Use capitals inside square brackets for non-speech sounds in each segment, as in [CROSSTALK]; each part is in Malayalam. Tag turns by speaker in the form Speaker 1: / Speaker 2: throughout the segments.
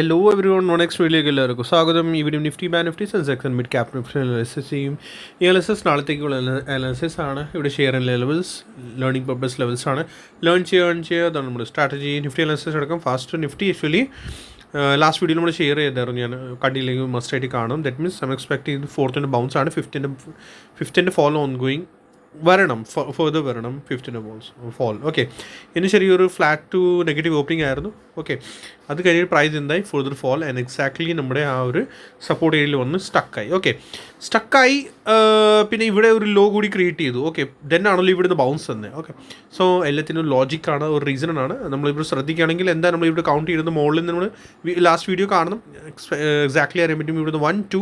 Speaker 1: ഹലോ എവരി വൺ നോൺ എക്സ് വീഡിയോയിലേക്ക് എല്ലാവർക്കും സ്വാഗതം. ഇവിടെ Nifty bank Nifty Sensex mid cap Nifty analysis ചെയ്യും. ഈ അനാലിസിസ് നാളത്തേക്കുള്ള അനാലിസിസ് ആണ്. ഇവിടെ share and levels learning purpose levels ആണ്. ലേൺ ചെയ്യുക ഏൺ ചെയ്യുക അതാണ് നമ്മുടെ സ്ട്രാറ്റജി നിഫ്റ്റി അനാലിസിസ് അടക്കം fast Nifty actually last video നമ്മൾ ഷെയർ ചെയ്തായിരുന്നു. ഞാൻ കണ്ടില്ലെങ്കിൽ മസ്റ്റായിട്ട് കാണും. ദറ്റ് മീൻസ് ഐം എക്സ്പെക്ട് ചെയ്ത് ഫോർത്തിന്റെ ബൗൺസ് ആണ്. ഫിഫ്റ്റിന്റെ ഫിഫ്റ്റിന്റെ ഫോളോ ഓൺ ഗോയിങ് വരണം. ഫെർദർ വരണം. ഫിഫ്റ്റിന്റെ ബോൾസ് ഫോൾ ഓക്കെ ഇനി ചെറിയൊരു ഫ്ലാറ്റ് ടു നെഗറ്റീവ് ഓപ്പണിംഗ് ആയിരുന്നു. ഓക്കെ അത് കഴിഞ്ഞ് പ്രൈസ് എന്തായി? ഫുർദർ ഫോൾ ആൻഡ് എക്സാക്ട്ലി നമ്മുടെ ആ ഒരു സപ്പോർട്ട് ഏരിയയിൽ വന്ന് സ്റ്റക്കായി ഓക്കെ സ്റ്റക്കായി പിന്നെ ഇവിടെ ഒരു ലോ കൂടി ക്രിയേറ്റ് ചെയ്തു. ഓക്കെ ദെൻ ആണല്ലോ ഇവിടുന്ന് ബൗൺസ് തന്നെ ഓക്കെ സോ എല്ലാത്തിനും ലോജിക്കാണ് ഒരു റീസണാണ് നമ്മളിവിടെ ശ്രദ്ധിക്കുകയാണെങ്കിൽ എന്താ നമ്മൾ നമ്മളിവിടെ കൗണ്ട് ചെയ്യുന്നത് മുകളിൽ നമ്മൾ ലാസ്റ്റ് വീഡിയോ കാണണം. എക്സാക്ട്ലി അറിയാൻ പറ്റും ഇവിടുന്ന് one two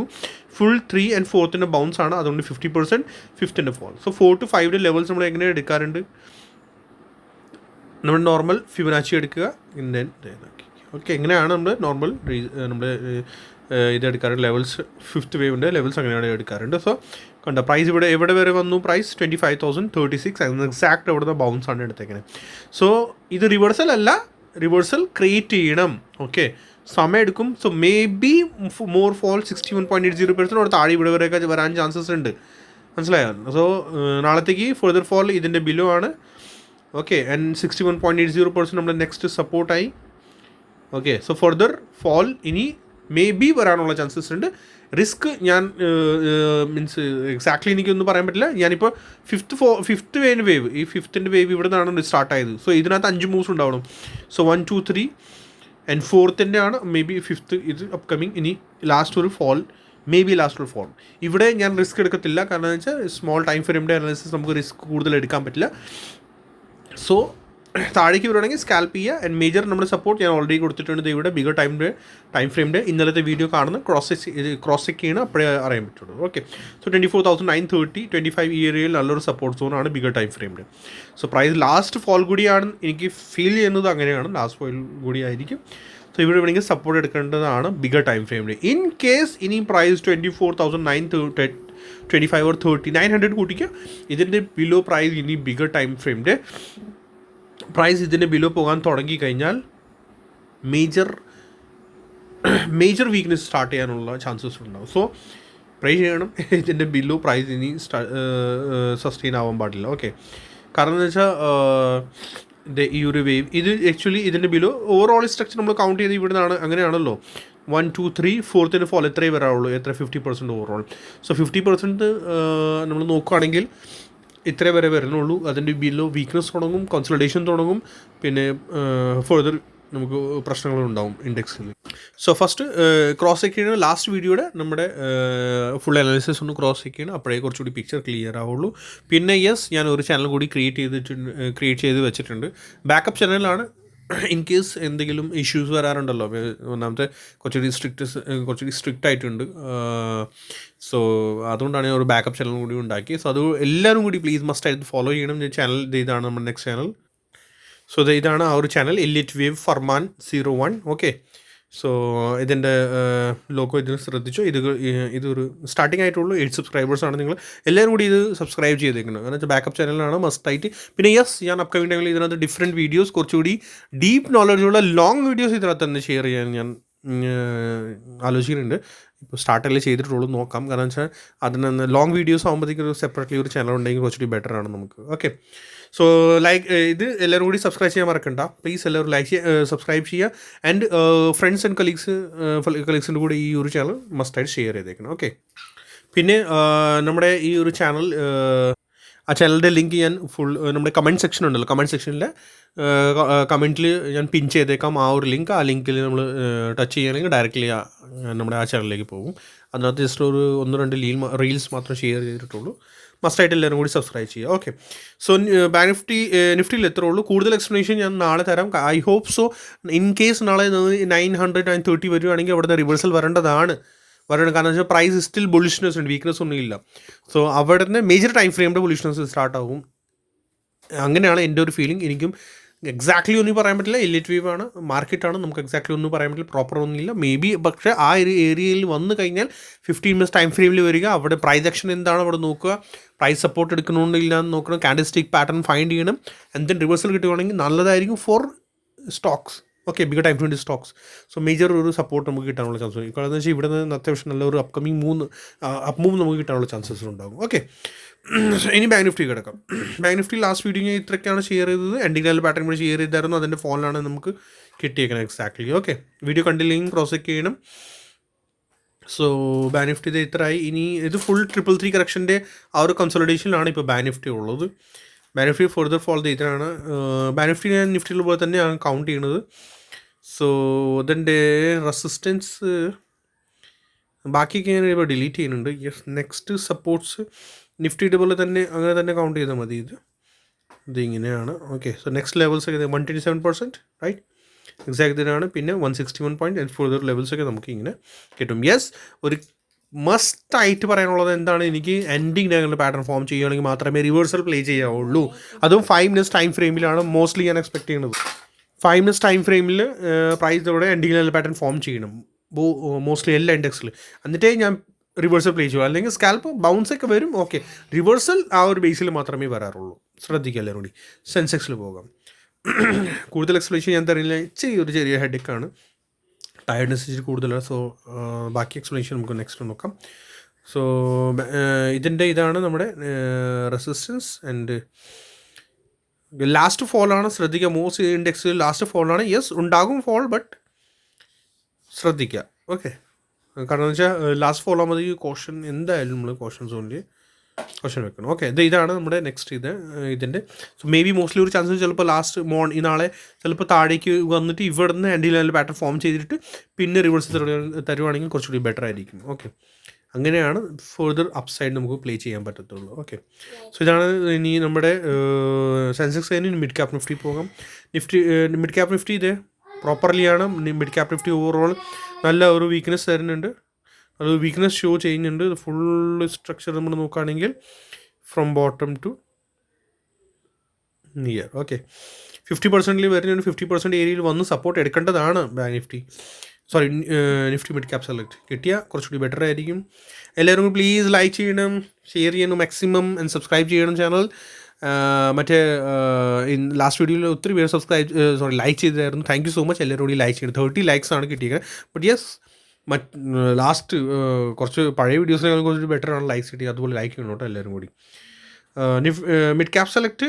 Speaker 1: full three and ഫോർത്തിന്റെ bounce ആണ്. അതുകൊണ്ട് ഫിഫ്റ്റി പെർസെന്റ് ഫിഫ്ത്തിന്റെ ഫോൾ സോ ഫോർ ടു ഫൈവിന്റെ ലെവൽസ് നമ്മൾ എങ്ങനെ എടുക്കാറുണ്ട്? നമ്മൾ നോർമൽ ഫിബനാച്ചി എടുക്കുക ഇന്ത്യൻ ഓക്കെ എങ്ങനെയാണ് നമ്മൾ നോർമൽ നമ്മൾ ഇത് എടുക്കാറുണ്ട് ലെവൽസ് ഫിഫ്ത്ത് വേവിന്റെ ലെവൽസ് അങ്ങനെയാണ് എടുക്കാറുണ്ട്. സോ കണ്ട പ്രൈസ് ഇവിടെ എവിടെ വരെ വന്നു? Price twenty five thousand thirty six exact എവിടുന്ന ബൗൺസ് ആണ് എടുത്തേക്കുന്നത് സോ ഇത് റിവേഴ്സൽ അല്ല റിവേഴ്സൽ ക്രിയേറ്റ് ചെയ്യണം. ഓക്കെ സമയം എടുക്കും. So may be more fall sixty one point eight zero percent അവിടെ താഴെ ഇവിടെ വരെയൊക്കെ വരാൻ ചാൻസസ് ഉണ്ട്. മനസ്സിലായോ? സോ നാളത്തേക്ക് ഫെർദർ ഫോൾ ഇതിന്റെ ബിലോ ആണ്. Okay and sixty one point eight zero percent നമ്മുടെ നെക്സ്റ്റ് സപ്പോർട്ടായി ഓക്കെ സോ ഫർദർ ഫോൾ ഇനി മേ ബി വരാനുള്ള ചാൻസസ് ഉണ്ട്. റിസ്ക് ഞാൻ മീൻസ് എക്സാക്ട്ലി എനിക്കൊന്നും പറയാൻ പറ്റില്ല. ഞാനിപ്പോൾ ഫിഫ്ത്ത് ഫോ ഫിഫ്ത്ത് വേവ് വേവ് ഈ ഫിഫ്ത്തിന്റെ വേവ് ഇവിടെ നിന്നാണ് സ്റ്റാർട്ട് ആയത്. സോ ഇതിനകത്ത് അഞ്ച് മൂവ്സ് ഉണ്ടാവണം. So one two three and ഫോർത്തിന്റെ ആണ് മേ ബി ഫിഫ്ത്ത് ഇത് അപ്കമിങ് ഇനി ലാസ്റ്റ് ഒരു ഫോൾ മേ ബി ലാസ്റ്റ് ഒരു ഫോൾ ഇവിടെ ഞാൻ റിസ്ക് എടുക്കത്തില്ല. കാരണം എന്ന് വെച്ചാൽ സ്മോൾ ടൈം ഫ്രെയിമിന്റെ അനാലിസിസ് നമുക്ക് റിസ്ക് കൂടുതൽ എടുക്കാൻ പറ്റില്ല. സോ [CLEARS THROAT] താഴേക്ക് വരുവാണെങ്കിൽ സ്കാൽപ്പ് ചെയ്യുക. ആൻഡ് മേജർ നമ്മുടെ സപ്പോർട്ട് ഞാൻ ഓൾറെഡി കൊടുത്തിട്ടുണ്ട്. ഇവിടെ ബിഗർ ടൈമിന്റെ ടൈം ഫ്രെയിമിന്റെ ഇന്നലത്തെ വീഡിയോ കാണുന്ന ക്രോസ് ക്രോസ് ചെക്ക് ചെയ്യണം അപ്പോഴേ അറിയാൻ പറ്റുള്ളൂ. Okay so twenty four thousand nine thirty twenty five ഈ ഏരിയയിൽ നല്ലൊരു സപ്പോർട്ട് സോണാണ് ബിഗർ ടൈം ഫ്രെയിമിന്റെ സോ പ്രൈസ് ലാസ്റ്റ് ഫോൾ കൂടിയാണ്. എനിക്ക് ഫീൽ ചെയ്യുന്നത് അങ്ങനെയാണ്. ലാസ്റ്റ് ഫോൾ കൂടി ആയിരിക്കും. സോ ഇവിടെ വേണമെങ്കിൽ സപ്പോർട്ട് എടുക്കേണ്ടതാണ് ബിഗർ ടൈം ഫ്രെയിമിൽ ഇൻ കേസ് ഇനി price twenty four thousand nine twenty five or thirty nine hundred കൂട്ടിക്കുക ഇതിന്റെ ബിലോ പ്രൈസ് ഇനി ബിഗർ ടൈം ഫ്രെയിമിന്റെ പ്രൈസ് ഇതിന്റെ ബിലോ പോകാൻ തുടങ്ങി കഴിഞ്ഞാൽ മേജർ മേജർ വീക്ക്നെസ് സ്റ്റാർട്ട് ചെയ്യാനുള്ള ചാൻസസ് ഉണ്ടാവും. സോ പ്രേ ചെയ്യണം. ഇതിന്റെ ബിലോ പ്രൈസ് ഇനി സസ്റ്റെയിൻ ആവാൻ പാടില്ല. ഓക്കെ കാരണം എന്ന് വെച്ചാൽ ഈ ഒരു വേവ് ഇത് ആക്ച്വലി ഇതിന്റെ ബിലോ ഓവറോൾ സ്ട്രക്ചർ നമ്മൾ കൗണ്ട് ചെയ്ത് ഇവിടുന്നാണ് അങ്ങനെയാണല്ലോ. വൺ ടു ത്രീ ഫോർത്തിന് ഫോൾ എത്രയേ വരാവുള്ളൂ. എത്ര? Fifty percent overall so fifty percent നമ്മൾ നോക്കുകയാണെങ്കിൽ ഇത്ര വരെ വരുന്നുള്ളൂ. അതിന്റെ ബില്ലോ വീക്ക്നെസ് തുടങ്ങും കൺസൾട്ടേഷൻ തുടങ്ങും. പിന്നെ ഫെർദർ നമുക്ക് പ്രശ്നങ്ങളുണ്ടാവും ഇൻഡെക്സിൽ so first cross check last വീഡിയോയുടെ നമ്മുടെ ഫുൾ അനാലിസിസ് ഒന്ന് ക്രോസ് ചെക്ക് ചെയ്യണം. അപ്പോഴേ കുറച്ചുകൂടി പിക്ചർ ക്ലിയർ ആവുള്ളൂ. പിന്നെ യെസ് ഞാൻ ഒരു ചാനൽ കൂടി ക്രിയേറ്റ് ചെയ്തിട്ടുണ്ട് ക്രിയേറ്റ് ചെയ്ത് വെച്ചിട്ടുണ്ട്. ബാക്കപ്പ് ചാനലാണ് ഇൻ കേസ് എന്തെങ്കിലും ഇഷ്യൂസ് വരാറുണ്ടല്ലോ. ഒന്നാമത്തെ കുറച്ചുകൂടി സ്ട്രിക്റ്റ് കുറച്ചുകൂടി സ്ട്രിക്റ്റ് ആയിട്ടുണ്ട്. സോ അതുകൊണ്ടാണ് ഞാൻ ഒരു ബാക്കപ്പ് ചാനൽ കൂടി ഉണ്ടാക്കി സോ അത് എല്ലാവരും കൂടി പ്ലീസ് മസ്റ്റ് ആയിട്ട് ഫോളോ ചെയ്യണം. ചാനൽ ഇതാണ് നമ്മുടെ നെക്സ്റ്റ് ചാനൽ സോ ഇതാണ് ആ ഒരു ചാനൽ എല്ലിറ്റ് വേവ് ഫർമാൻ സീറോ വൺ ഓക്കെ സോ ഇതിന്റെ ലോക്കോ ഇതിൽ ശ്രദ്ധിച്ചു? ഇത് ഇതൊരു സ്റ്റാർട്ടിംഗ് ആയിട്ടുള്ളൂ. എയ്റ്റ് സബ്സ്ക്രൈബേഴ്സാണ് നിങ്ങൾ. എല്ലാവരും കൂടി ഇത് സബ്സ്ക്രൈബ് ചെയ്തേക്കുന്നത് കാരണം വെച്ചാൽ ബാക്കപ്പ് ചാനലാണ് മസ്റ്റായിട്ട് പിന്നെ യെസ് ഞാൻ അപ്കമിങ് ടൈമിൽ ഇതിനകത്ത് ഡിഫറെന്റ് വീഡിയോസ് കുറച്ചുകൂടി ഡീപ്പ് നോളജുള്ള ലോങ് വീഡിയോസ് ഇതിനകത്ത് തന്നെ ഷെയർ ചെയ്യാൻ ഞാൻ ആലോചിക്കുന്നുണ്ട്. ഇപ്പോൾ സ്റ്റാർട്ടല്ലേ ചെയ്തിട്ടുള്ളൂ നോക്കാം. കാരണം വെച്ചാൽ അതിന് ലോങ് വീഡിയോസ് ആകുമ്പോഴത്തേക്കും ഒരു സെപ്പറേറ്റ്ലി ഒരു ചാനൽ ഉണ്ടെങ്കിൽ കുറച്ചുകൂടി ബെറ്റർ ആണ് നമുക്ക്. ഓക്കെ സോ ലൈക്ക് ഇത് എല്ലാവരും കൂടി സബ്സ്ക്രൈബ് ചെയ്യാൻ മറക്കണ്ട. പ്ലീസ് എല്ലാവരും ലൈക്ക് ചെയ്യുക. സബ്സ്ക്രൈബ് ചെയ്യുക ആൻഡ് ഫ്രണ്ട്സ് ആൻഡ് കലീഗ്സ് കലീഗ്സിന്റെ കൂടെ ഈ ഒരു ചാനൽ മസ്റ്റായിട്ട് ഷെയർ ചെയ്തേക്കണം. ഓക്കെ പിന്നെ നമ്മുടെ ഈ ഒരു ചാനൽ ആ ചാനലിന്റെ ലിങ്ക് ഞാൻ ഫുൾ നമ്മുടെ കമന്റ് സെക്ഷൻ ഉണ്ടല്ലോ. കമന്റ് സെക്ഷനിൽ കമന്റിൽ ഞാൻ പിൻ ചെയ്തേക്കാം ആ ഒരു ലിങ്ക് ആ ലിങ്കിൽ നമ്മൾ ടച്ച് ചെയ്യുകയാണെങ്കിൽ ഡയറക്റ്റ്ലി നമ്മുടെ ആ ചാനലിലേക്ക് പോകും. അതിനകത്ത് ജസ്റ്റ് ഒരു ഒന്ന് രണ്ട് ലീൽ റീൽസ് മാത്രം ഷെയർ ചെയ്തിട്ടുള്ളൂ. മസ്റ്റായിട്ട് എല്ലാവരും കൂടി സബ്സ്ക്രൈബ് ചെയ്യുക. ഓക്കെ സോ ബാങ്ക് നിഫ്റ്റി നിഫ്റ്റിയിൽ എത്ര ഉള്ളൂ? കൂടുതൽ എക്സ്പ്ലനേഷൻ ഞാൻ നാളെ തരാം. I hope so in case നാളെ നയൻ ഹൺഡ്രഡ് നയൻ തേർട്ടി വരുവാണെങ്കിൽ അവിടുത്തെ റിവേഴ്സൽ വരേണ്ടതാണ്. വരണം കാരണം വെച്ചാൽ പ്രൈസ് സ്റ്റിൽ ബുളിഷ്നെസ് ഉണ്ട്. വീക്ക്നെസ് ഒന്നും ഇല്ല. സോ അവിടെ നിന്ന് മേജർ ടൈം ഫ്രെയിമിന്റെ ബുളിഷ്നെസ് സ്റ്റാർട്ട് ആകും അങ്ങനെയാണ് എന്റെ ഒരു ഫീലിംഗ് എനിക്കും എക്സാക്ട്ലി ഒന്നും പറയാൻ പറ്റില്ല. എലിറ്റ് വീവ് ആണ്. മാർക്കറ്റാണ് നമുക്ക് എക്സാക്ട്ലി ഒന്നും പറയാൻ പറ്റില്ല. പ്രോപ്പർ ഒന്നുമില്ല. മേ ബി പക്ഷേ ആ ഒരു ഏരിയയിൽ വന്നു കഴിഞ്ഞാൽ ഫിഫ്റ്റീൻ മിനിറ്റ്സ് ടൈം ഫ്രെയിമിൽ വരിക. അവിടെ പ്രൈസ് ആക്ഷൻ എന്താണ് അവിടെ നോക്കുക. പ്രൈസ് സപ്പോർട്ട് എടുക്കണമെന്ന് ഇല്ലാന്ന് നോക്കണം. കാൻഡിസ്റ്റിക് പാറ്റേൺ ഫൈൻഡ് ചെയ്യണം. എന്തെങ്കിലും റിവേഴ്സൽ കിട്ടുകയാണെങ്കിൽ നല്ലതായിരിക്കും for stocks okay big time twenty stocks so major ഒരു സപ്പോർട്ട് നമുക്ക് കിട്ടാനുള്ള ചാൻസ് ഉണ്ട്. കാരണം എന്ന് വെച്ചാൽ ഇവിടെ നിന്ന് അത്യാവശ്യം നല്ല ഒരു അപ്കമിങ് മൂന്ന് അപ് മൂവ് നമുക്ക് കിട്ടാനുള്ള ചാൻസസ് ഉണ്ടാകും. ഓക്കെ ഇനി ബാങ്ക് നിഫ്റ്റി കിടക്കാം. ബാങ്ക് നിഫ്റ്റി ലാസ്റ്റ് വീഡിയോ ഞാൻ ഇത്രയൊക്കെയാണ് ഷെയർ ചെയ്തത്. എൻഡിംഗ് ലെവൽ പാറ്റേൺ കൂടി ഷെയർ ചെയ്തായിരുന്നു. അതിന്റെ ഫോണിലാണ് നമുക്ക് കിട്ടിയേക്കുന്നത് എക്സാക്ട്ലി ഓക്കെ വീഡിയോ കണ്ടില്ലെങ്കിൽ ക്രോസ് ചെക്ക് ചെയ്യണം. സോ ബാനിഫ്റ്റി ഇത് ഇത്രയായി. ഇനി ഇത് ഫുൾ ട്രിപ്പിൾ ത്രീ കറക്ഷന്റെ ആ ഒരു കൺസോളിഡേഷനിലാണ് ഇപ്പോൾ ബാനിഫ്റ്റി ഉള്ളത്. ബാനിഫ്റ്റി ഫർദർ ഫോൾ ചെയ്തിട്ടാണ് ബാനിഫ്റ്റി ഞാൻ നിഫ്റ്റിയിൽ പോലെ തന്നെയാണ് കൗണ്ട് ചെയ്യുന്നത് സോ അതിന്റെ റെസിസ്റ്റൻസ് ബാക്കിയൊക്കെ ഞാൻ ഇപ്പോൾ ഡിലീറ്റ് ചെയ്യുന്നുണ്ട്. യെസ് നെക്സ്റ്റ് സപ്പോർട്ട്സ് നിഫ്റ്റിയുടെ പോലെ തന്നെ അങ്ങനെ തന്നെ കൗണ്ട് ചെയ്താൽ മതി ഇത്. ഇതിങ്ങനെയാണ് ഓക്കെ സോ നെക്സ്റ്റ് ലെവൽസ് ഒക്കെ one twenty seven percent right exact ഇതിനാണ് പിന്നെ one sixty one point and levels ലെവൽസൊക്കെ നമുക്ക് ഇങ്ങനെ കിട്ടും. യെസ് ഒരു മസ്റ്റ് ആയിട്ട് പറയാനുള്ളത് എന്താണ് എനിക്ക് എൻഡിങ് ഡയങ്ങളുടെ പാറ്റേൺ ഫോം ചെയ്യുകയാണെങ്കിൽ മാത്രമേ റിവേഴ്സൽ പ്ലേ ചെയ്യാവുള്ളൂ. അതും ഫൈവ് മിനിറ്റ്സ് ടൈം ഫ്രെയിമിലാണ് മോസ്റ്റ്ലി ഞാൻ എക്സ്പെക്ട് ചെയ്യുന്നത്. ഫൈവ് മിനിറ്റ്സ് ടൈം ഫ്രെയിമിൽ പ്രൈസോടെ എൻഡിങ് ലെവൽ പാറ്റേൺ ഫോം ചെയ്യണം. മോസ്റ്റ്ലി എല്ലാ ഇൻഡെക്സിൽ എന്നിട്ടേ ഞാൻ റിവേഴ്സൽ പ്ലേ ചെയ്യുക അല്ലെങ്കിൽ സ്കാൽപ്പ് ബൗൺസ് ഒക്കെ വരും ഓക്കെ റിവേഴ്സൽ ആ ഒരു ബേസിൽ മാത്രമേ വരാറുള്ളൂ. ശ്രദ്ധിക്കുക എല്ലാവരും കൂടി സെൻസെക്സിൽ പോകാം. [CLEARS THROAT] കൂടുതൽ എക്സ്പ്ലേഷൻ ഞാൻ തരില്ല ഇച്ചിരി ഒരു ചെറിയ ഹെഡേക്കാണ് ടയർഡ്നെസ് ഇച്ചിരി കൂടുതലാണ്. സോ ബാക്കി എക്സ്പ്ലനേഷൻ നമുക്ക് നെക്സ്റ്റ് നോക്കാം. സോ ഇതിന്റെ ഇതാണ് നമ്മുടെ റെസിസ്റ്റൻസ് ആൻഡ് ലാസ്റ്റ് ഫോളാണ് ശ്രദ്ധിക്കുക. മോസ്റ്റ് ഇൻഡെക്സ് ലാസ്റ്റ് ഫോളാണ് യെസ് ഉണ്ടാകും ഫോൾ ബട്ട് ശ്രദ്ധിക്കുക. ഓക്കെ കാരണം എന്ന് വെച്ചാൽ ലാസ്റ്റ് ഫോളോ മതി കോഷൻ എന്തായാലും നമ്മൾ കോഷൻ സോണിൽ ക്വസ്റ്റൻ വെക്കണം ഓക്കെ ഇത് ഇതാണ് നമ്മുടെ നെക്സ്റ്റ് ഇത് ഇതിന്റെ സോ മേ ബി മോസ്റ്റ്ലി ഒരു ചാൻസ് ചിലപ്പോൾ ലാസ്റ്റ് മോൺ ഈ നാളെ ചിലപ്പോൾ താഴേക്ക് വന്നിട്ട് ഇവിടെ നിന്ന് എന്റെ ലെവൽ പാറ്റേൺ ഫോം ചെയ്തിട്ട് പിന്നെ റിവേഴ്സ് തരുവാണെങ്കിൽ കുറച്ചുകൂടി ബെറ്റർ ആയിരിക്കും. ഓക്കെ അങ്ങനെയാണ് ഫർദർ അപ്സൈഡ് നമുക്ക് പ്ലേ ചെയ്യാൻ പറ്റത്തുള്ളൂ. ഓക്കെ സോ ഇതാണ് ഇനി നമ്മുടെ സെൻസെക്സ് കഴിഞ്ഞ് മിഡ് ക്യാപ് നിഫ്റ്റി പോകാം. നിഫ്റ്റി മിഡ് ക്യാപ് നിഫ്റ്റി ഇത് പ്രോപ്പർലിയാണ് മിഡ് ക്യാപ് നിഫ്റ്റി ഓവറോൾ നല്ല ഒരു വീക്ക്നെസ് തരുന്നുണ്ട്. അത് വീക്ക്നെസ് ഷോ ചെയ്യുന്നുണ്ട്. ഫുൾ സ്ട്രക്ചർ നമ്മൾ നോക്കുകയാണെങ്കിൽ from bottom to near okay fifty പെർസെന്റിൽ വരുന്നുണ്ട് ഫിഫ്റ്റി പെർസെന്റ് ഏരിയയിൽ വന്ന് സപ്പോർട്ട് എടുക്കേണ്ടതാണ് bank Nifty sorry Nifty mid cap select കിട്ടിയാൽ കുറച്ചുകൂടി ബെറ്റർ ആയിരിക്കും. എല്ലാവരും പ്ലീസ് ലൈക്ക് ചെയ്യണം ഷെയർ ചെയ്യണം മാക്സിമം ആൻഡ് സബ്സ്ക്രൈബ് ചെയ്യണം ചാനൽ മറ്റേ ലാസ്റ്റ് വീഡിയോയിൽ ഒത്തിരി പേര് സബ്സ്ക്രൈബ് സോറി ലൈക്ക് ചെയ്തായിരുന്നു. താങ്ക് യു സോ മച്ച് എല്ലാവരും കൂടി ലൈക്ക് ചെയ്യണം. തേർട്ടി ലൈക്സ് ആണ് കിട്ടിയത് ബട്ട് യെസ് മറ്റ് ലാസ്റ്റ് കുറച്ച് പഴയ വീഡിയോസിനെ കുറച്ച് ബെറ്റർ ആണ് ലൈക്സ് കിട്ടി അതുപോലെ ലൈക്ക് ചെയ്യണം കേട്ടോ എല്ലാവരും കൂടി. മിഡ് ക്യാപ് സെലക്ട്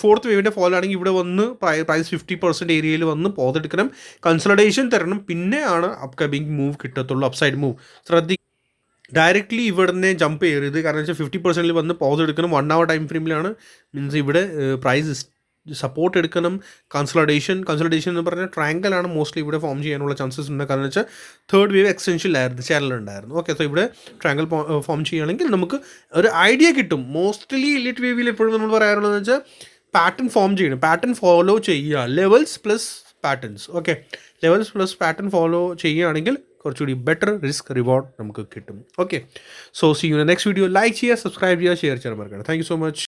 Speaker 1: ഫോർത്ത് വേവിന്റെ ഫോൾ ആണെങ്കിൽ ഇവിടെ വന്ന് പ്രൈസ് ഫിഫ്റ്റി പെർസെന്റ് ഏരിയയിൽ വന്ന് പോതെടുക്കണം കൺസൾട്ടേഷൻ തരണം. പിന്നെയാണ് അപ്കമിങ് മൂവ് കിട്ടത്തുള്ളൂ അപ്സൈഡ് മൂവ് ശ്രദ്ധി ഡയറക്റ്റ്ലി ഇവിടുന്ന് ജമ്പ് ചെയ്യരുത്. കാരണം വെച്ചാൽ ഫിഫ്റ്റി പെർസെന്റിൽ വന്ന് പോസ് എടുക്കണം. വൺ അവർ ടൈം ഫ്രെയിമിലാണ് മീൻസ് ഇവിടെ പ്രൈസ് സപ്പോർട്ട് എടുക്കണം. കൺസൾട്ടേഷൻ കൺസൾട്ടേഷൻ എന്ന് പറഞ്ഞാൽ ട്രാങ്കലാണ് മോസ്റ്റ്ലി ഇവിടെ ഫോം ചെയ്യാനുള്ള ചാൻസസ് ഉണ്ട്. കാരണം വെച്ചാൽ തേർഡ് വേവ് എക്സ്റ്റൻഷനിലായിരുന്നു ചാനലുണ്ടായിരുന്നു ഓക്കെ സോ ഇവിടെ ട്രാങ്കൽ ഫോം ചെയ്യുകയാണെങ്കിൽ നമുക്ക് ഒരു ഐഡിയ കിട്ടും. മോസ്റ്റ്ലി ഇലിറ്റ് വേവിൽ എപ്പോഴും നമ്മൾ പറയാറുള്ളത് വെച്ചാൽ പാറ്റേൺ ഫോം ചെയ്യണം. പാറ്റേൺ ഫോളോ ചെയ്യുക. Levels plus patterns okay levels plus pattern follow ചെയ്യുകയാണെങ്കിൽ കുറച്ചുകൂടി ബെറ്റർ റിസ്ക് റിവാർഡ് നമുക്ക് കിട്ടും. Okay so see you next video like ചെയ്യുക സബ്സ്ക്രൈബ് ചെയ്യുക ഷെയർ ചെയ്യാൻ മറക്കണം താങ്ക് യു സോ മച്ച്